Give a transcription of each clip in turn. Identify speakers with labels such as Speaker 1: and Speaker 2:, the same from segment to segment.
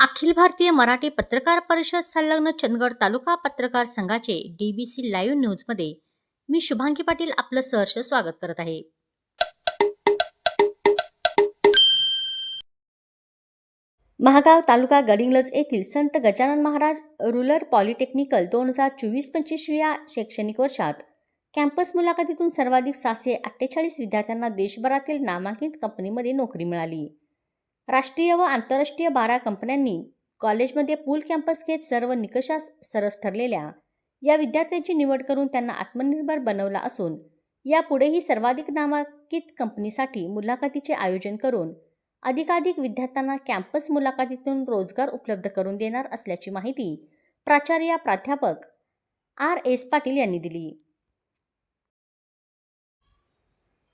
Speaker 1: अखिल भारतीय मराठी पत्रकार परिषद संलग्न चंदगड तालुका पत्रकार संघाचे डीबीसी लाईव्ह न्यूजमध्ये मी शुभांगी पाटील आपलं सहर्ष स्वागत करत आहे. महागाव तालुका गडिंगलज येथील संत गजानन महाराज रुरल पॉलिटेक्निकल दोन हजार चोवीस पंचवीस या शैक्षणिक वर्षात कॅम्पस मुलाखतीतून सर्वाधिक सहाशे अठ्ठेचाळीस विद्यार्थ्यांना देशभरातील नामांकित कंपनीमध्ये नोकरी मिळाली. राष्ट्रीय व आंतरराष्ट्रीय बारा कंपन्यांनी कॉलेजमध्ये पूल कॅम्पस घेत सर्व निकषास सरस ठरलेल्या या विद्यार्थ्यांची निवड करून त्यांना आत्मनिर्भर बनवला असून यापुढेही सर्वाधिक नामांकित कंपनीसाठी मुलाखतीचे आयोजन करून अधिकाधिक विद्यार्थ्यांना कॅम्पस मुलाखतीतून रोजगार उपलब्ध करून देणार असल्याची माहिती प्राचार्य प्राध्यापक आर एस पाटील यांनी दिली.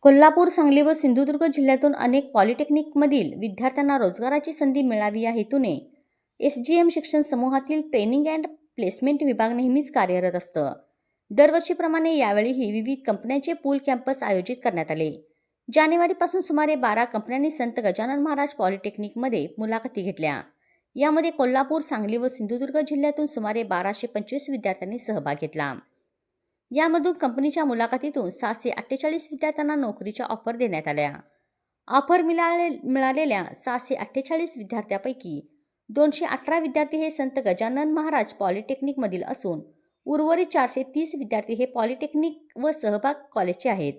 Speaker 1: कोल्हापूर सांगली व सिंधुदुर्ग जिल्ह्यातून अनेक पॉलिटेक्निकमधील विद्यार्थ्यांना रोजगाराची संधी मिळावी या हेतूने एस जी एम शिक्षण समूहातील ट्रेनिंग अँड प्लेसमेंट विभाग नेहमीच कार्यरत असतं. दरवर्षीप्रमाणे यावेळीही विविध कंपन्यांचे पूल कॅम्पस आयोजित करण्यात आले. जानेवारीपासून सुमारे बारा कंपन्यांनी संत गजानन महाराज पॉलिटेक्निकमध्ये मुलाखती घेतल्या. यामध्ये कोल्हापूर सांगली व सिंधुदुर्ग जिल्ह्यातून सुमारे बाराशे पंचवीस विद्यार्थ्यांनी सहभाग घेतला. यामधून कंपनीच्या मुलाखतीतून सहाशे अठ्ठेचाळीस विद्यार्थ्यांना नोकरीच्या ऑफर देण्यात आल्या. ऑफर मिळाले मिळालेल्या सहाशे अठ्ठेचाळीस विद्यार्थ्यापैकी दोनशे अठरा विद्यार्थी हे संत गजानन महाराज पॉलिटेक्निकमधील असून उर्वरित चारशे तीस विद्यार्थी हे पॉलिटेक्निक व सहभाग कॉलेजचे आहेत.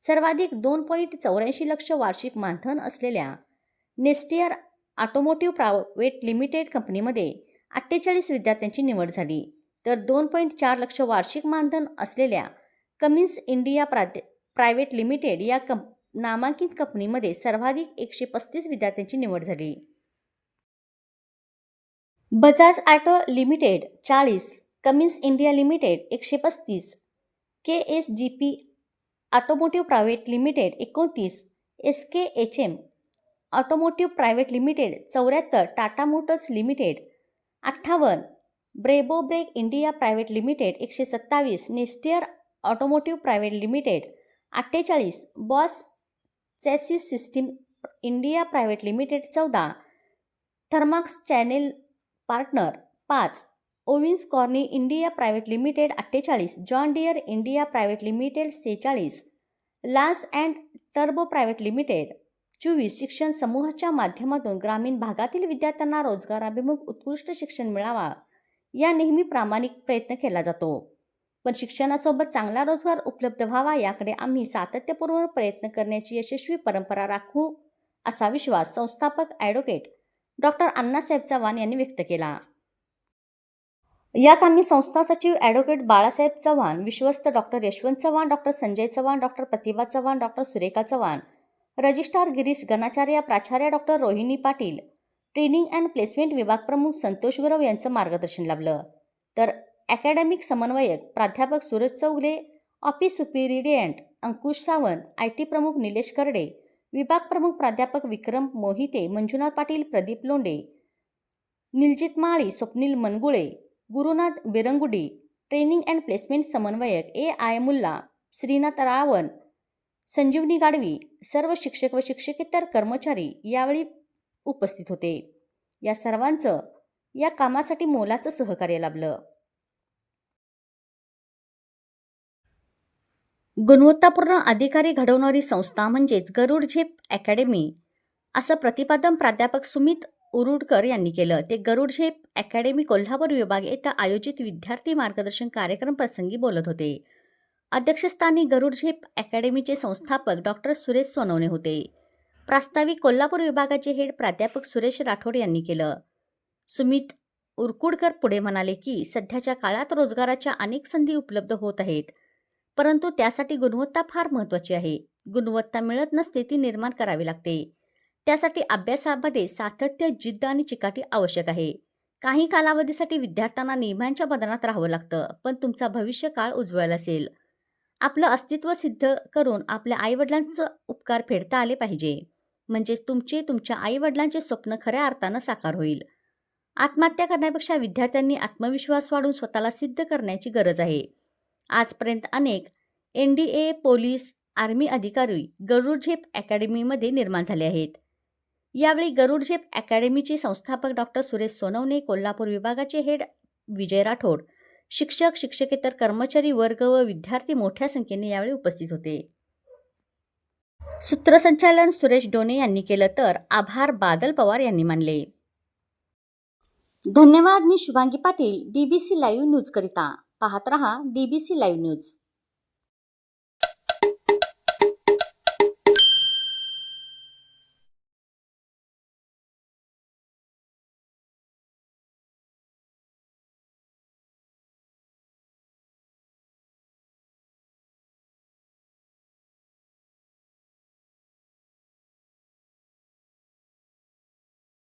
Speaker 1: सर्वाधिक दोन पॉईंट चौऱ्याऐंशी लक्ष वार्षिक मानधन असलेल्या नेस्टियर ऑटोमोटिव्ह प्रायव्हेट लिमिटेड कंपनीमध्ये अठ्ठेचाळीस विद्यार्थ्यांची निवड झाली. तर दोन पॉईंट चार लक्ष वार्षिक मानधन असलेल्या कमिन्स इंडिया प्रादे प्रायव्हेट लिमिटेड या कंप नामांकित कंपनीमध्ये सर्वाधिक एकशे पस्तीस विद्यार्थ्यांची निवड झाली. बजाज ॲटो लिमिटेड चाळीस कमिन्स इंडिया लिमिटेड एकशे पस्तीस K S G P automotive private limited एकोणतीस S K H M automotive private limited चौऱ्याहत्तर टाटा मोटर्स लिमिटेड अठ्ठावन्न Brembo brake India private limited एकशे सत्तावीस नेस्टियर ऑटोमोटिव्ह प्रायव्हेट लिमिटेड अठ्ठेचाळीस Bosch chassis system India private limited चौदा Thermax channel partner पाच Owens Corning India private limited अठ्ठेचाळीस John Deere India private limited सेहेचाळीस Lance and turbo private limited चोवीस शिक्षण समूहाच्या माध्यमातून ग्रामीण भागातील विद्यार्थ्यांना रोजगाराभिमुख उत्कृष्ट शिक्षण मिळावा. या नेहमी प्रामाणिक प्रयत्न केला जातो. पण शिक्षणासोबत चांगला रोजगार उपलब्ध व्हावा याकडे आम्ही सातत्यपूर्वक प्रयत्न करण्याची यशस्वी परंपरा राखू असा विश्वास संस्थापक ॲडव्होकेट डॉक्टर अण्णासाहेब चव्हाण यांनी व्यक्त केला. यात आम्ही संस्था सचिव ॲडव्होकेट बाळासाहेब चव्हाण विश्वस्त doctor Yashwant Chavan doctor Sanjay Chavan doctor Pratibha Chavan doctor Surekha Chavan registrar Girish Ganacharya प्राचार्य doctor Rohini Patil training and placement विभाग प्रमुख संतोष गुरव यांचं मार्गदर्शन लाभलं. तर अकॅडमिक समन्वयक प्राध्यापक Suraj Chougule office superintendent Ankush Sawant I T प्रमुख निलेश करडे विभाग प्रमुख प्राध्यापक Vikram Mohite Manjunath Patil Pradeep Londe Niljit Mali Swapnil Mangule Gurunath Birangudi training and placement समन्वयक ए आय मुल्ला श्रीनाथ रावण संजीवनी गाडवी सर्व शिक्षक व शिक्षकेतर कर्मचारी यावेळी उपस्थित होते. या सर्वांचं या कामासाठी मोलाचं सहकार्य लाभलं. गुणवत्तापूर्ण अधिकारी घडवणारी संस्था म्हणजेच गरुड झेप अकॅडमी असं प्रतिपादन प्राध्यापक सुमित उरुडकर यांनी केलं. ते गरुड झेप अकॅडमी कोल्हापूर विभाग येथे आयोजित विद्यार्थी मार्गदर्शन कार्यक्रम प्रसंगी बोलत होते. अध्यक्षस्थानी गरुड झेप अकॅडमीचे संस्थापक डॉक्टर सुरेश सोनवणे होते. प्रास्ताविक कोल्हापूर विभागाचे हेड प्राध्यापक सुरेश राठोड यांनी केलं. सुमित उरकुडकर पुढे म्हणाले की सध्याच्या काळात रोजगाराच्या अनेक संधी उपलब्ध होत आहेत परंतु त्यासाठी गुणवत्ता फार महत्त्वाची आहे. गुणवत्ता मिळत नसते ती निर्माण करावी लागते. त्यासाठी अभ्यासामध्ये सातत्य जिद्द आणि चिकाटी आवश्यक आहे. काही कालावधीसाठी विद्यार्थ्यांना नियमांच्या बदनात राहावं लागतं पण तुमचा भविष्य काळ उज्ज्वल असेल. आपलं अस्तित्व सिद्ध करून आपल्या आईवडिलांचं उपकार फेडता आले पाहिजे. म्हणजेच तुमचे तुमच्या आईवडिलांचे स्वप्न खऱ्या अर्थानं साकार होईल. आत्महत्या करण्यापेक्षा विद्यार्थ्यांनी आत्मविश्वास वाढून स्वतःला सिद्ध करण्याची गरज आहे. आजपर्यंत अनेक N D A police army अधिकारी गरुडझेप अकॅडमीमध्ये निर्माण झाले आहेत. यावेळी गरुडझेप अकॅडमीचे संस्थापक डॉक्टर सुरेश सोनवणे कोल्हापूर विभागाचे हेड विजय राठोड शिक्षक शिक्षकेतर कर्मचारी वर्ग व विद्यार्थी मोठ्या संख्येने यावेळी उपस्थित होते. सूत्रसंचालन सुरेश डोने यांनी केलं तर आभार बादल पवार यांनी मानले. धन्यवाद मी शुभांगी पाटील डीबीसी लाईव्ह न्यूजकरिता पाहत रहा डीबीसी लाईव्ह न्यूज